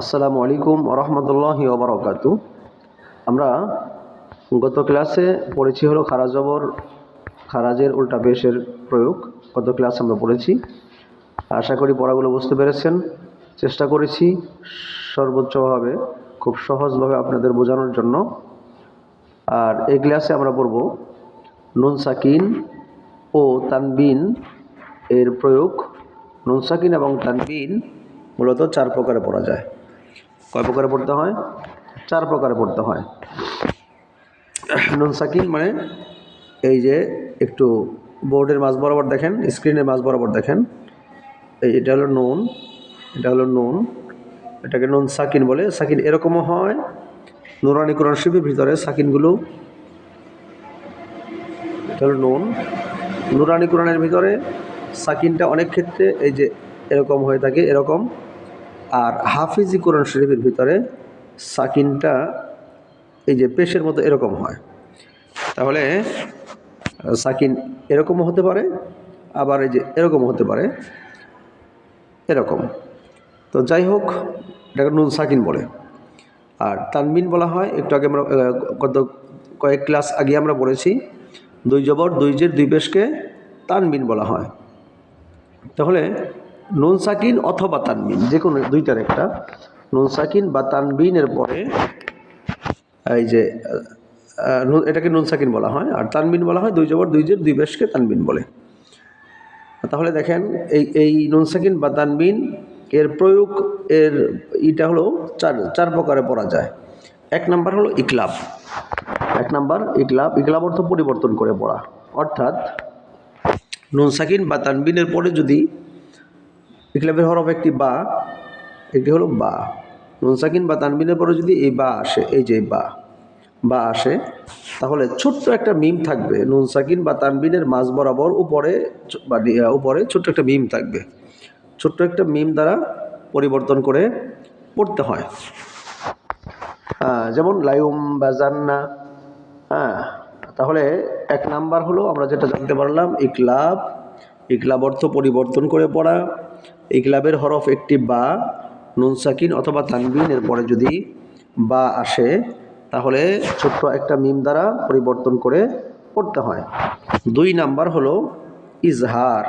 আসসালামু আলাইকুম রহমতুল্লাহি ওবরাকাত আমরা গত ক্লাসে পড়েছি হলো খারাজবর, খারাজের উল্টা পেশের প্রয়োগ। গত ক্লাস আমরা পড়েছি। আশা করি পড়াগুলো বুঝতে পেরেছেন। চেষ্টা করেছি সর্বোচ্চভাবে, খুব সহজভাবে আপনাদের বোঝানোর জন্য। আর এই ক্লাসে আমরা পড়ব নুন সাকিন ও তানবিন এর প্রয়োগ। নুন সাকিন এবং তানবিন মূলত চার প্রকারে পড়া যায়। কয় প্রকারে পড়তে হয়? চার প্রকারে পড়তে হয়। নুন সাকিন মানে এই যে একটু বোর্ডের মাঝ বরাবর দেখেন, স্ক্রিনের মাঝ বরাবর দেখেন। এই এটা হলো নুন, এটা হলো নুন, এটাকে নুন সাকিন বলে। সাকিন এরকমও হয়, নুরানি কোরআন শিল্পের ভিতরে সাকিনগুলো। এটা হলো নুন। নুরানি কোরআনের ভিতরে সাকিনটা অনেক ক্ষেত্রে এই যে এরকম হয়ে থাকে, এরকম। আর হাফিজি কোরআন শরীফের ভিতরে সাকিনটা এই যে পেশের মতো এরকম হয়। তাহলে সাকিন এরকমও হতে পারে, আবার এই যে এরকমও হতে পারে, এরকম। তো যাই হোক, এটাকে নুন সাকিন বলে। আর তানবিন বলা হয়, একটু আগে আমরা গত কয়েক ক্লাস আগে আমরা পড়েছি দুই জবর, দুই জের, দুই পেশকে তানবিন বলা হয়। তাহলে নুন সাকিন অথবা তানবিন যে কোনো দুইটার একটা। নুন সাকিন বা তানবিনের পরে, এই যে এটাকে নুন সাকিন বলা হয়, আর তানবিন বলা হয় দুই জবর, দুই জের, দুই বেশকে তানবিন বলে। তাহলে দেখেন, এই এই নুন সাকিন বা তানবিন, এর প্রয়োগ, এর ইটা হলো চার চার প্রকারে পড়া যায়। এক নাম্বার হলো ইকলাব। এক নাম্বার, ইকলাব ইকলাব অর্থ পরিবর্তন করে পড়া। অর্থাৎ, নুন সাকিন বা তানবিনের পরে যদি ইকলাবের হরফ একটি বা, একটি হলো বা। নুনসাকিন বা তানবিনের পরে যদি এই বা আসে, এই যে বা বা আসে, তাহলে ছোট্ট একটা মিম থাকবে। নুনসাকিন বা তানবিনের মাঝ বরাবর উপরে, বা উপরে ছোট্ট একটা মিম থাকবে। ছোট্ট একটা মিম দ্বারা পরিবর্তন করে পড়তে হয়। যেমন লাইম বাজান্না হ্যাঁ তাহলে এক নাম্বার হলো, আমরা যেটা জানতে পারলাম ইকলাব ইকলাব অর্থ পরিবর্তন করে পড়া। ইকলাবের হরফ একটি বা, নুন সাকিন অথবা তানবিন এর পরে যদি বা আসে, তাহলে ছোট্ট একটা মিম দ্বারা পরিবর্তন করে পড়তে হয়। দুই নাম্বার হলো ইজহার।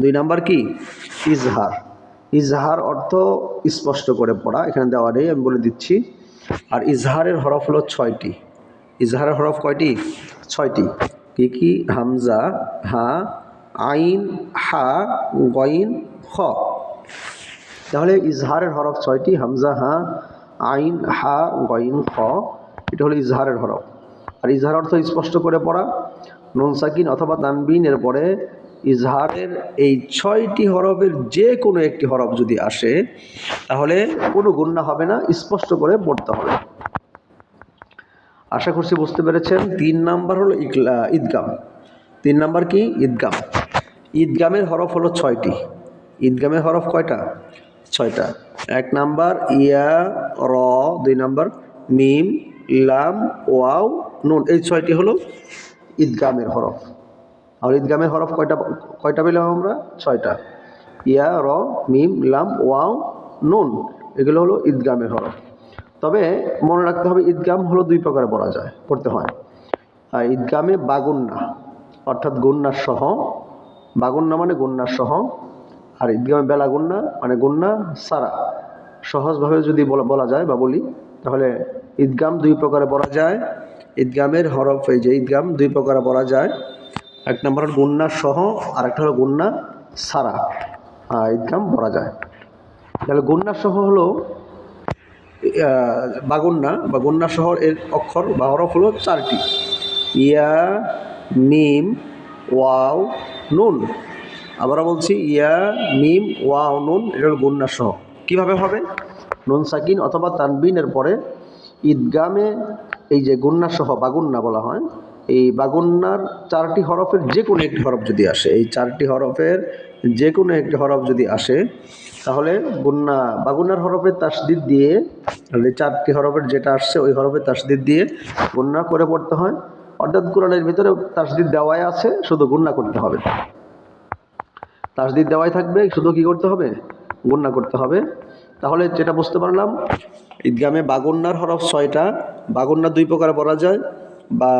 দুই নাম্বার কি? ইজহার। ইজহার অর্থ স্পষ্ট করে পড়া, এখানে দেওয়া নেই, আমি বলে দিচ্ছি। আর ইজহারের হরফ হলো ছয়টি। ইজহারের হরফ কয়টি? ছয়টি। কি কি? হামজা, হা, আইন, হা, গইন, খ। তাহলে ইজহারের হরফ ছয়টি, হামজা, হা, আইন, হা গইন খ, এটা হলো ইজহারের হরফ। আর ইজহার অর্থ স্পষ্ট করে পড়া, নুন সাকিন অথবা তানবিন এর পরে ইজহারের এই ছয়টি হরফের যে কোনো একটি হরফ যদি আসে, তাহলে কোনো গুণনা হবে না, স্পষ্ট করে পড়তে হবে। আশা করছি বুঝতে পেরেছেন, তিন নাম্বার হলো ঈদগাম। তিন নাম্বার কি? ঈদগাম। ঈদগামের হরফ হলো ছয়টি। ঈদগামের হরফ কয়টা? ছয়টা। এক নাম্বার, ইয়া, র, দুই নাম্বার, মিম, লাম, ওয়াও, নুন, এই ছয়টি হলো ঈদগামের হরফ। আর ঈদগামের হরফ কয়টা কয়টা পেলাম আমরা? ছয়টা। ইয়া, র, মিম, লাম, ওয়াও, নুন, এগুলো হলো ঈদগামের হরফ। তবে মনে রাখতে হবে ঈদগাম হলো দুই প্রকারে পড়া যায়, পড়তে হয়। আর ঈদগামে বাগুন্না, অর্থাৎ গুন্নার সহ, বাগুন্না মানে গুন্নার সহ আর ঈদগামে বেলা গুন্না মানে গুন্না সারা। সহজভাবে যদি বলা বলা যায় বা বলি, তাহলে ঈদগাম দুই প্রকারে পড়া যায়। ঈদগামের হরফ, এই যে ঈদগাম দুই প্রকারে পড়া যায়। এক নম্বর হলো গুন্না সহ আর একটা হলো গুন্না সারা। হ্যাঁ ঈদগাম পড়া যায়। তাহলে গুন্না সহ হলো বাগুন্না বা গুন্না শহর এর অক্ষর বা হরফ হলো চারটি। ইয়া, মিম, ওয়াও, নুন। আবারও বলছি, ইয়া, মিম, ওয়া নুন, এটা হল গুন্না সহ। কীভাবে হবে? নুন সাকিন অথবা তানবিনের পরে ঈদগামে এই যে গুন্না সহ বাগুন্না বলা হয়, এই বাগুন্নার চারটি হরফের যে কোনো একটি হরফ যদি আসে, এই চারটি হরফের যে কোনো একটি হরফ যদি আসে, তাহলে গুন্না বাগুন্নার হরফের তাসদিদ দিয়ে চারটি হরফের যেটা আসছে ওই হরফের তাসদিদ দিয়ে গুন্না করে পড়তে হয়। অর্থাৎ কোরআনের ভিতরে তাসদিদ দেওয়াই আছে, শুধু গুন্না করতে হবে। তাসদিদ দেওয়াই থাকবে শুধু কি করতে হবে? গুন্না করতে হবে। তাহলে যেটা বুঝতে পারলাম ঈদগামে বাগুন্নার হরফ ছয়টা বাগুন্না দুই প্রকার পড়া যায় বা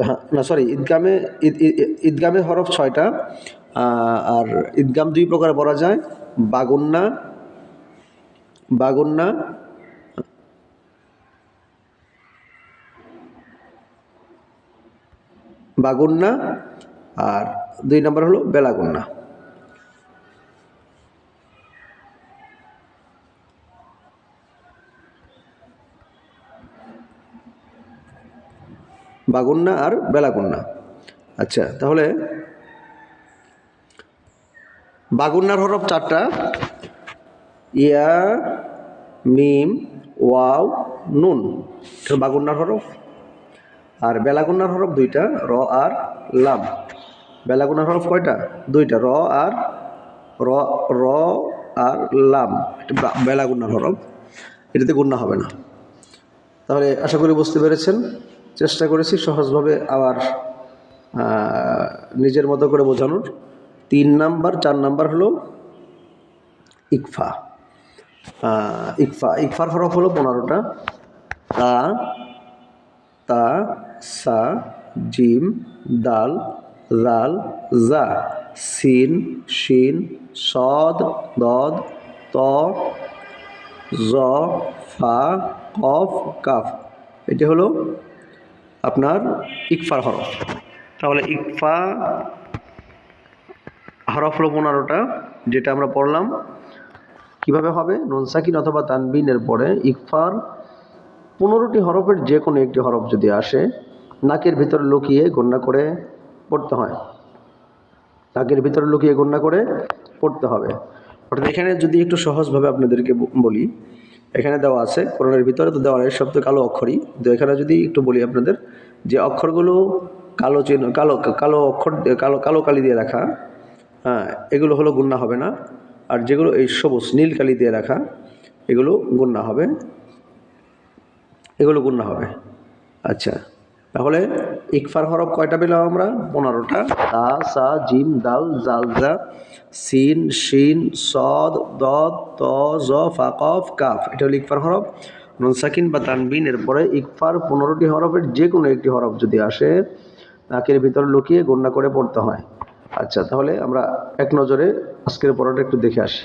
হ্যাঁ, না সরি ঈদগামে ঈদ- ঈদ- ঈদগামে হরফ ছয়টা আর ঈদগাম দুই প্রকার পড়া যায় বাগুন্না বাগুন্না বাগুন্না আর দুই নম্বর হলো বেলাগুন্না। বাগুন্না আর বেলাগুন্না। আচ্ছা তাহলে বাগুন্নার হরফ চারটা। ইয়া, মিম, ওয়াও, নুন বাগুন্নার হরফ। আর বেলাগুন্নার হরফ দুইটা, র আর লাম। বেলাগুন্নার হরফ কয়টা? দুইটা। র আর র র আর লাম। এটা বা- হরফ। এটাতে গুন্না হবে না। তাহলে আশা করি বুঝতে পেরেছেন। চেষ্টা করেছি সহজভাবে আবার নিজের মতো করে বোঝানোর। তিন নাম্বার, চার নাম্বার হলো ইকফা। ইকফা। ইকফার হরফ হলো পনেরোটা। তা তা, সা, জিম, দাল জাল জা, সিন, শিন, সদ, দদ, ত, জ, ফা, কফ, কাফ। এটি হলো আপনার ইকফার হরফ। তাহলে ইকফা হরফ হলো পনেরোটা, যেটা আমরা পড়লাম। কীভাবে হবে? নুন সাকিন অথবা তানবিনের পরে ইকফার পনেরোটি হরফের যে কোনো একটি হরফ যদি আসে, নাকের ভিতরে লুকিয়ে গণ্যা করে পড়তে হয়। নাকের ভিতরে লুকিয়ে গণ্যা করে পড়তে হবে। অর্থাৎ এখানে যদি একটু সহজভাবে আপনাদেরকে বলি, এখানে দেওয়া আছে, কোরআনের ভিতরে তো দেওয়া সব তো কালো অক্ষরই। তো এখানে যদি একটু বলি আপনাদের, যে অক্ষরগুলো কালো চিহ্ন, কালো কালো অক্ষর, কালো কালো কালি দিয়ে রাখা হ্যাঁ এগুলো হলো গুন্না হবে না। আর যেগুলো এই সবুজ, নীল কালি দিয়ে রাখা, এগুলো গুন্না হবে। এগুলো গুন্না হবে। আচ্ছা তাহলে ইকফার হরফ কয়টা পেলাম আমরা? পনেরোটা। তা, সা, জিম, দাল, জাল, জা, সিন, শিন, সদ, দদ, ত, জ, ফা, কফ, কাফ। এটা হলো ইকফার হরফ। নুন, সাকিন বা তানবিন, এরপরে ইকফার পনেরোটি হরফের যে কোনো একটি হরফ যদি আসে, নাকের ভিতর লুকিয়ে গণ্যা করে পড়তে হয়। আচ্ছা তাহলে আমরা এক নজরে আজকের পড়াটা একটু দেখে আসি।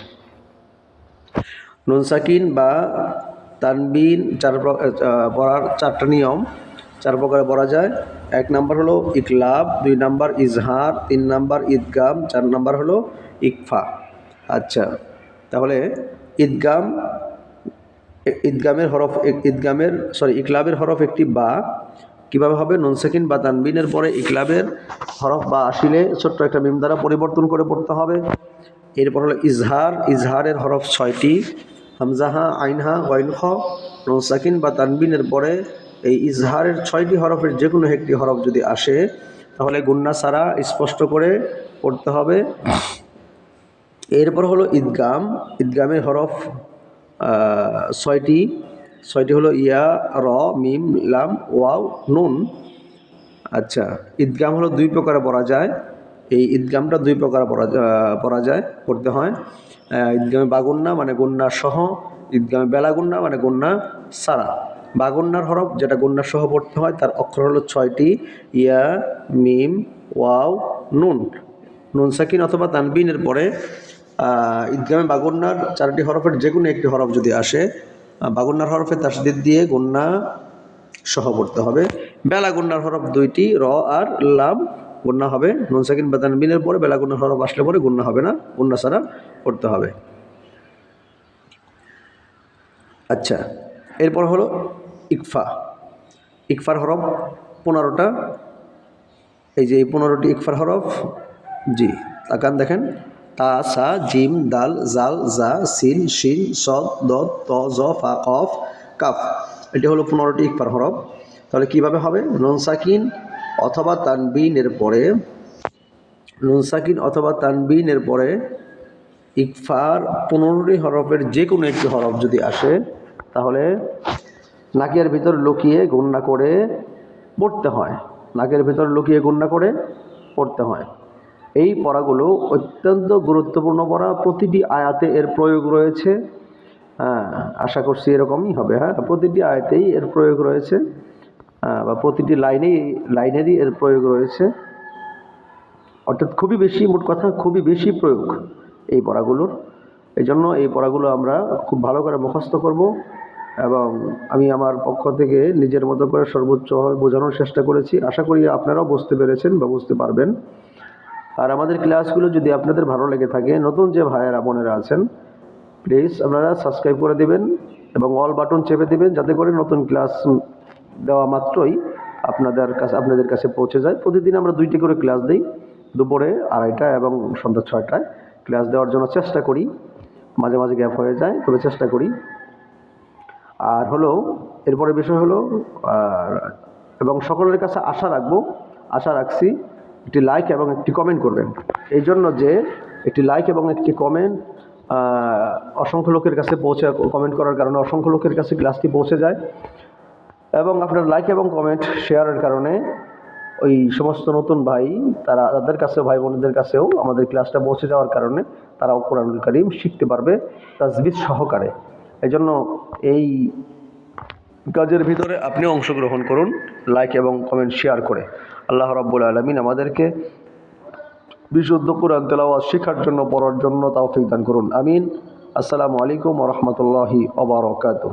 নুন, সাকিন বা তানবিন, চার পড়ার চারটা নিয়ম। চার প্রকারে পড়া যায়। এক নাম্বার হলো ইকলাব, দুই নাম্বার ইজহার, তিন নাম্বার ঈদগাম, চার নাম্বার হলো ইকফা। আচ্ছা তাহলে ঈদগাম, ঈদগামের হরফ, ঈদগামের সরি ইকলাবের হরফ একটি বা, কীভাবে হবে? নুন সেকিন বা তানবিনের পরে ইকলাবের হরফ বা আসিলে ছোট্ট একটা মিম দ্বারা পরিবর্তন করে পড়তে হবে। এরপর হলো ইজহার, ইজহারের হরফ ছয়টি, হামজাহা, আইনহা ওয়াইন খ নুন সাকিন বা তানবিনের পরে এই ইজহারের ছয়টি হরফের যে কোনো একটি হরফ যদি আসে, তাহলে গুন্না সারা স্পষ্ট করে পড়তে হবে। এরপর হলো ঈদগাম। ঈদগামের হরফ ছয়টি। ছয়টি হলো ইয়া, র, মিম, লাম, ওয়াও, নুন। আচ্ছা ঈদগাম হলো দুই প্রকারে পড়া যায়। এই ঈদগামটা দুই প্রকারে পড়া পড়া যায়, পড়তে হয়। ঈদগামে বাগুন্না মানে গুন্না সহ, ঈদগামে বেলাগুন্না মানে গুন্না সারা। বাগুন্নার হরফ যেটা গুন্না সহ পড়তে হয় তার অক্ষর হলো ছয়টি ইয়া মিম ওয়াও নুন। নুন সাকিন অথবা তানবিনের পরে ঈদগামে বাগুন্নার চারটি হরফের যে কোনো একটি হরফ যদি আসে আহ, বাগুন্নার হরফে তাসদিদ দিয়ে গুন্না সহ পড়তে হবে। বেলা গুন্নার হরফ দুইটি র আর লাম গুন্না হবে। নুন সাকিন বা তানবিনের পরে বেলা গুন্নার হরফ আসলে পরে গুন্না হবে না গুন্না ছাড়া পড়তে হবে। আচ্ছা এরপর হলো ইকফা। ইকফার হরফ পনেরোটা। এই যে এই পনেরোটি ইকফার হরফ, জি, তাকান দেখেন। তা, সা, জিম, দাল, জাল, জা, সিন, শিন, সদ, দদ, ত, জ, ফা, কফ, কাফ। এটি হলো পনেরোটি ইকফার হরফ। তাহলে কীভাবে হবে? নুন সাকিন অথবা তানবিনের পরে, নুন সাকিন অথবা তানবিনের পরে ইকফার পনেরোটি হরফের যে কোনো একটি হরফ যদি আসে, তাহলে নাকের ভিতর লুকিয়ে গুন্না করে পড়তে হয়। নাকের ভিতর লুকিয়ে গুন্না করে পড়তে হয়। এই পড়াগুলো অত্যন্ত গুরুত্বপূর্ণ পড়া। প্রতিটি আয়াতে এর প্রয়োগ রয়েছে। হ্যাঁ আশা করছি এরকমই হবে। হ্যাঁ প্রতিটি আয়াতেই এর প্রয়োগ রয়েছে। হ্যাঁ, বা প্রতিটি লাইনেই লাইনেরই এর প্রয়োগ রয়েছে। অর্থাৎ খুবই বেশি মোট কথা খুবই বেশি প্রয়োগ এই পড়াগুলোর। এই জন্য এই পড়াগুলো আমরা খুব ভালো করে মুখস্থ করব। এবং আমি আমার পক্ষ থেকে নিজের মতো করে সর্বোচ্চভাবে বোঝানোর চেষ্টা করেছি। আশা করি আপনারাও বুঝতে পেরেছেন বা বুঝতে পারবেন। আর আমাদের ক্লাসগুলো যদি আপনাদের ভালো লেগে থাকে, নতুন যে ভাইয়েরা, বোনেরা আছেন প্লিজ আপনারা সাবস্ক্রাইব করে দেবেন এবং অল বাটন চেপে দেবেন যাতে করে নতুন ক্লাস দেওয়া মাত্রই আপনাদের কাছে আপনাদের কাছে পৌঁছে যায়। প্রতিদিন আমরা দুইটি করে ক্লাস দিই, দুপুরে আড়াইটা এবং সন্ধ্যা ছয়টায়। ক্লাস দেওয়ার জন্য চেষ্টা করি। মাঝে মাঝে গ্যাপ হয়ে যায়, তবে চেষ্টা করি আর হলো এরপরে বিষয় হলো এবং সকলের কাছে আশা রাখব, আশা রাখছি একটি লাইক এবং একটি কমেন্ট করবেন। এই জন্য যে একটি লাইক এবং একটি কমেন্ট অসংখ্য লোকের কাছে পৌঁছে কমেন্ট করার কারণে অসংখ্য লোকের কাছে ক্লাসটি পৌঁছে যায়। এবং আপনার লাইক এবং কমেন্ট শেয়ারের কারণে ওই সমস্ত নতুন ভাই, তারা তাদের কাছে ভাই বোনদের কাছেও আমাদের ক্লাসটা পৌঁছে যাওয়ার কারণে কোরআনুল করিম শিখতে পারবে তাজবিদ সহকারে। এই জন্য এই কাজের ভিতরে আপনিও অংশগ্রহণ করুন লাইক এবং কমেন্ট শেয়ার করে। আল্লাহ রাব্বুল আলমিন আমাদেরকে বিশুদ্ধ কোরআন তেলাওয়াত শেখার জন্য, পড়ার জন্য তাও দান করুন। আমিন। আসসালামু আলাইকুম রহমতুল্লাহি ওবরাকাতুহ